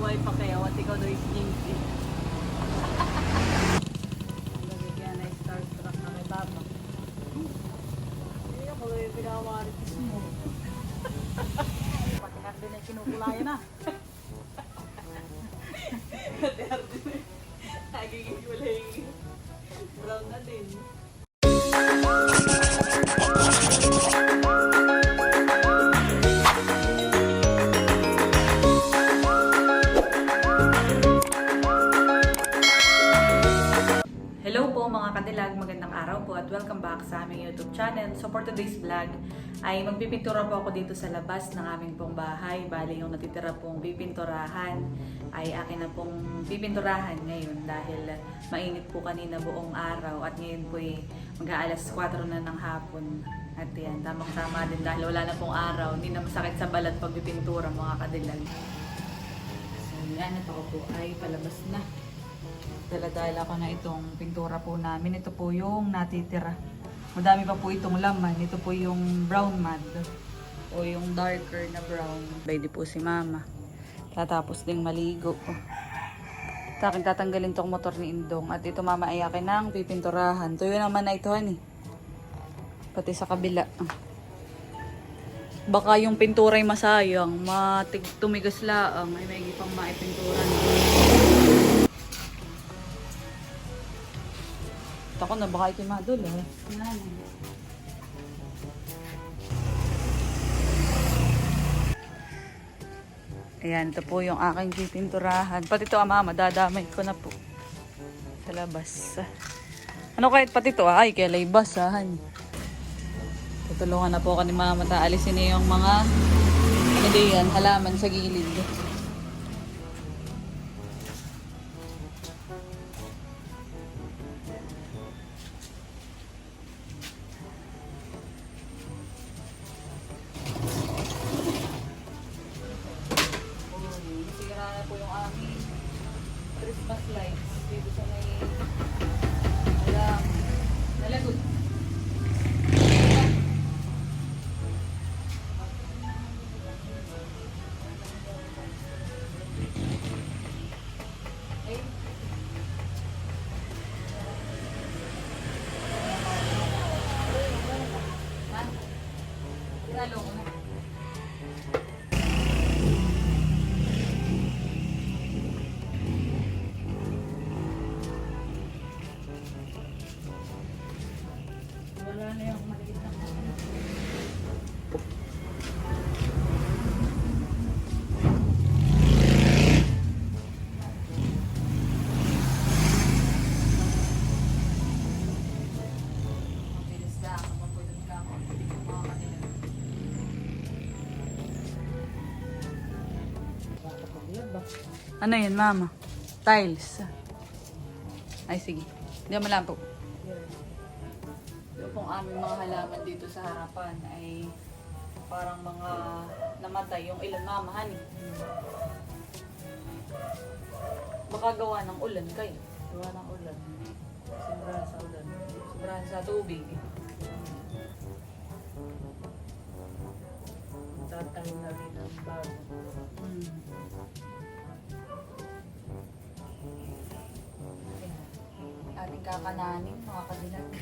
buhay pa kaya at ikaw daw is Jinky. YouTube channel. So for today's vlog ay magpipintura po ako dito sa labas ng aming pong bahay. Bali yung natitira pong pipinturahan ay akin na pong pipinturahan ngayon dahil mainit po kanina buong araw at ngayon po ay mag-aalas 4 na ng hapon. At yan, tamang-tama din dahil wala na pong araw. Hindi na masakit sa balat pag pipintura mga kadilag. So yan, at ako po ay palabas na. Dala-dala ko na itong pintura po namin. Ito po yung natitira. Madami pa po itong laman. Ito po yung brown mud. O yung darker na brown. Ready po si mama. Tatapos ding maligo. Sa akin tatanggalin tong motor ni Indong. At ito mama ay akin ng pipinturahan. Tuyo naman na ito hani. Pati sa kabila. Baka yung pintura ay masayang. Matig tumigas laang. Ay may pang maipintura. Ako na baka ito madul eh. Ayan, ito po yung aking pipinturahan. Pati ito, ama, madadamay ko na po. Sa labas. Ano kahit pati ito, ay, kaya basahan. Tutulungan na po ako ni mama. Taalisin niya yung mga, ano diyan, halaman sa gilid. Ano yun, mama? Tiles. Ay, sige. Hindi mo lang po. Yung pong aming mga halaman dito sa harapan ay parang mga namatay. Yung ilan mamahan. Baka gawa ng ulan kayo. Gawa ng ulan. Sobrahan sa ulan. Sobrahan sa tubig. Tatanim na rin ang bago. Hmm. Ating kakananin, mga kadilag.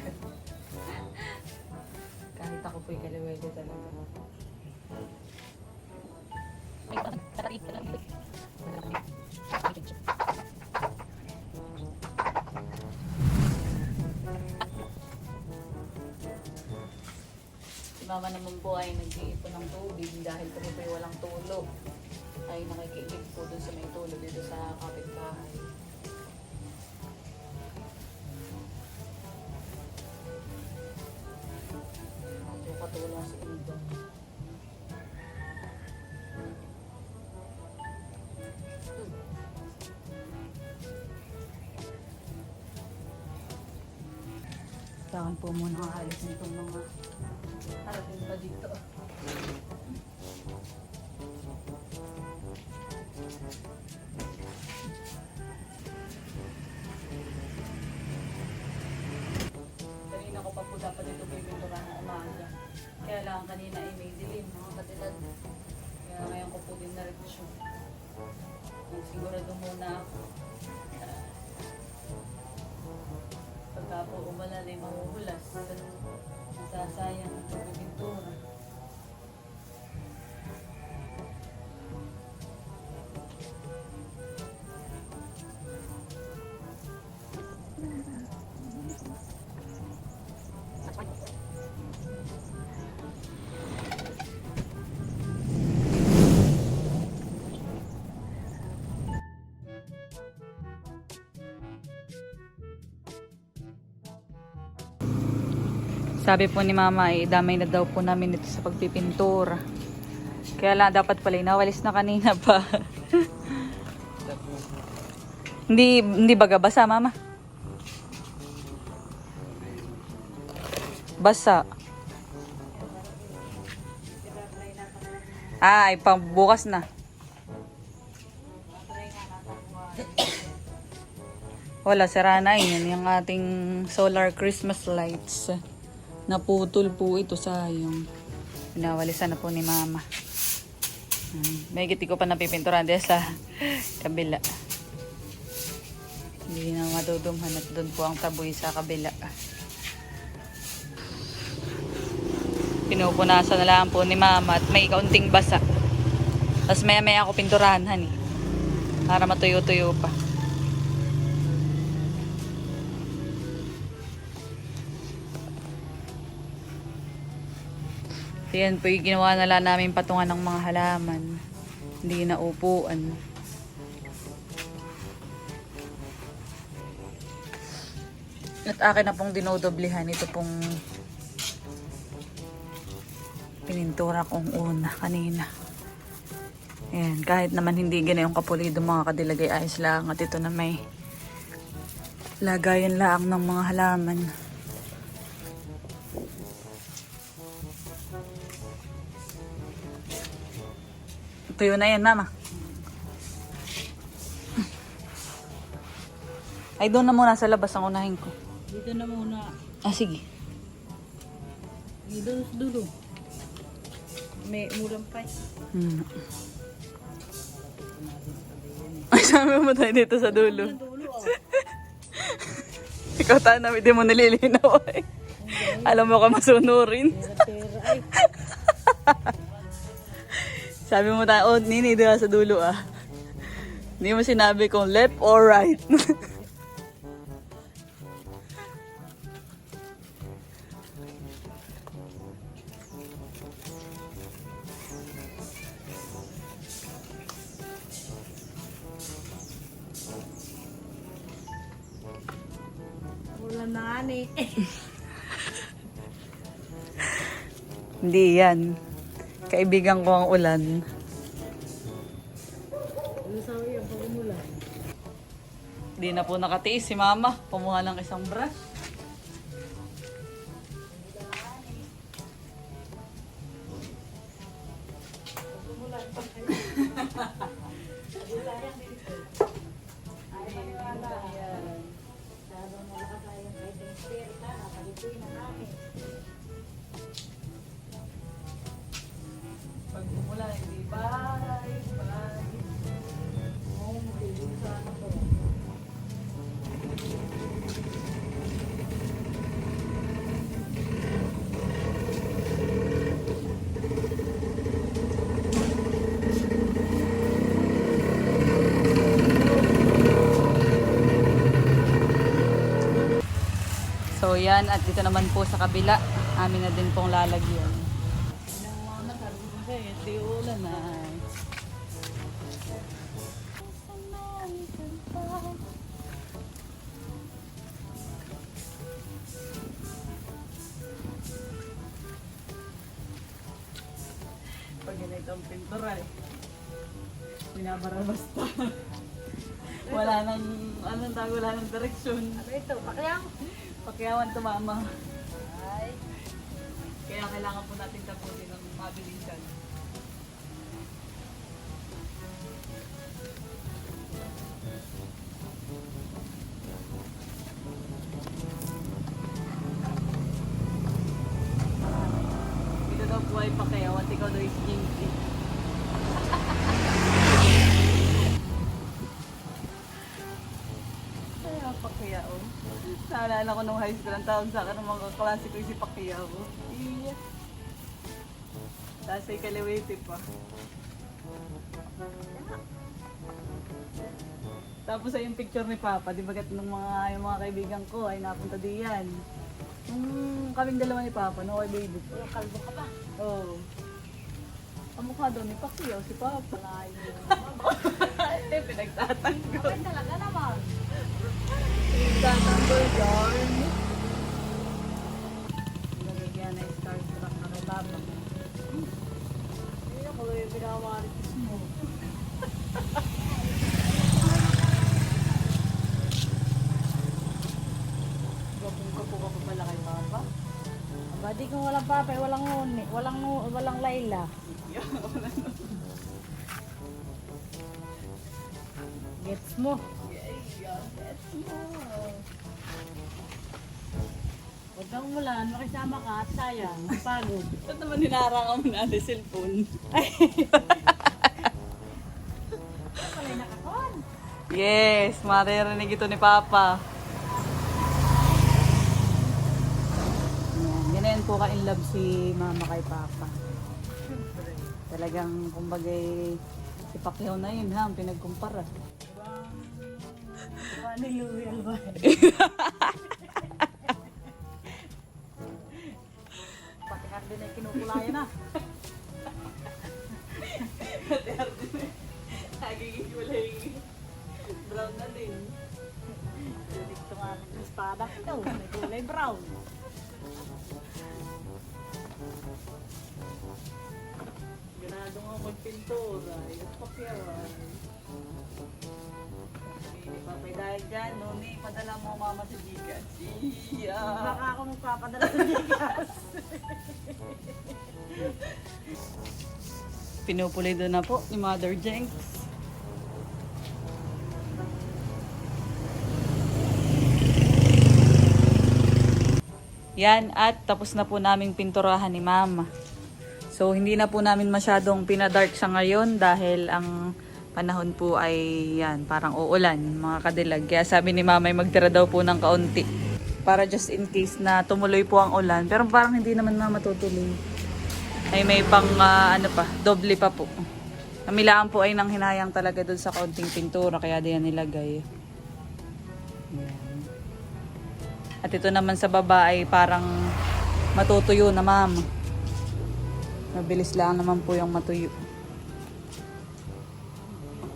Kahit ako po'y kaliwede talaga. Si mama naman po ay nag-iipon ng tubig dahil kami po'y walang tulog. Ay nakikinig po dun sa may tulog dito sa kapitbahay. Medyo katulong si Indo. Kailangan po muna aalis nitong mga harating pa dito. sigurado muna ako. Sabi po ni mama, eh, damay na daw po namin ito sa pagpipintura. Kaya lang, dapat pala inawalis na kanina pa. hindi, hindi baga basa, mama? Basa. Ah, ay, pang bukas na. Wala, sira na yun. Yung ating solar Christmas lights. Naputol po ito, sayang. Pinawalisan na po ni mama. Hmm. May giti ko pa napipinturan din sa kabila. Hindi na matudumhan at doon po ang taboy sa kabila. Pinupunasan na lang po ni mama at may kaunting basa. Tapos maya maya ako pinturahan, honey. Para matuyo-tuyo pa. So yan po yung ginawa na lang namin patungan ng mga halaman. Hindi na upuan. At akin na pong dinodoblihan ito pong pinintura kong una kanina. Ayan, kahit naman hindi ganyan yung kapulido mga kadilagay ayos lang at ito na may lagayan lang ng mga halaman. Tuyo na yan, mama. Ay, doon na muna sa labas ang unahin ko. Dito na muna. Ah, sige. Dito sa dulo. May ulam pa. Hmm. Ay, sabi mo tayo dito sa dulo. Oh. Ikaw tayo namin, di mo nalilinaw ay. Alam mo ka masunurin. Ay. Sabi mo tayo, oh, nini, doon sa dulo ah. Hindi mo sinabi kung left or right. Ulam na nga ni. Hindi yan. Kaibigan ko ang ulan. Hindi na po nakatiis si mama. Kumuha ng isang brush. Yan, at dito naman po sa kabila, amin na din pong lalagyan. Pag ganito ang pintura eh. Binabara basta. Wala nang, anong tawag, wala nang direksyon. Ano ito? Pakyang? Pakiyawan to mama. Kaya kailangan po natin tapusin ng mabilisan. Dito daw po ay pakiyawan, ikaw daw is Naalala ko nung high school, ang tawag sa akin ng mga kaklase ko si Pacquiao. Iya. Tapos ay kaliwiti pa. Tapos ay yung picture ni Papa, di ba nung mga, yung mga kaibigan ko ay napunta diyan. Nung kaming dalawa ni Papa, no, ay baby ko. Kalbo ka pa. Oo. Ang mukha daw ni Pacquiao, si Papa. eh, pinagtatanggol. Bakit talaga naman? Pinagtatanggol yarn. Nalagyan na yung starstruck na Papa. Hindi ako yung pinamaritis mo. Gapong ka po ka pa pala kay Papa. Aba, di kung walang papa, walang nguni, walang, walang layla. Gets mo? Huwag kang umulan, makisama ka at sayang, pagod. Ba't naman hinarangan mo na ang cellphone? Yes, maririnig ito ni Papa. Yan, ganyan po ka in love si Mama kay Papa. Talagang, kumbaga, si Pacquiao na yun ha, ang pinagkumpara. Diba ni Louie Alvarez? Pati Arden ay na. Brown na din. Dito nga ng espada ito, may brown. Ganado nga magpintura. Yung Pacquiao ay. Hindi pa may dahil dyan, no? Ni, padala mo mama sa Gcash. Iya. Baka ako magpapadala sa Gcash. Pinupulido na po ni Mother Jenks. Yan, at tapos na po naming pinturahan ni Mama. So, hindi na po namin masyadong pinadark sa ngayon dahil ang panahon po ay yan, parang uulan, mga kadilag. Kaya sabi ni Mama ay magtira daw po ng kaunti para just in case na tumuloy po ang ulan. Pero parang hindi naman na matutuloy ay may pang ah, ano pa, doble pa po. Kamilaan po ay nang hinayang talaga doon sa kaunting pintura kaya diyan nilagay. Yan. At ito naman sa baba ay parang matutuyo na ma'am. Mabilis lang naman po yung matuyo.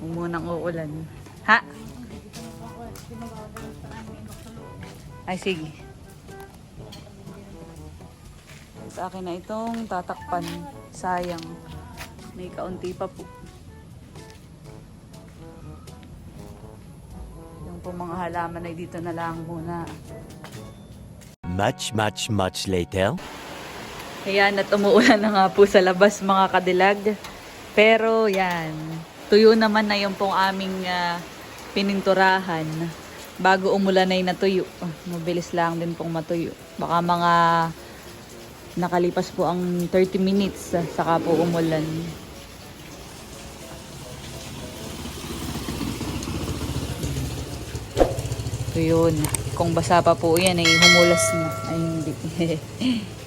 Munang uulan. Ha? Ay sige. Sa akin na itong tatakpan. Sayang. May kaunti pa po. Yung po mga halaman ay dito na lang muna. Much, much, much later. Ayan, at umuulan na nga po sa labas mga kadilag. Pero yan, tuyo naman na yung pong aming ah, pininturahan. Bago umulan ay natuyo. Ah, mabilis lang din pong matuyo. Baka mga nakalipas po ang 30 minutes ah, saka po umulan. So yun, kung basa pa po yan ay humulas na. Ay hindi.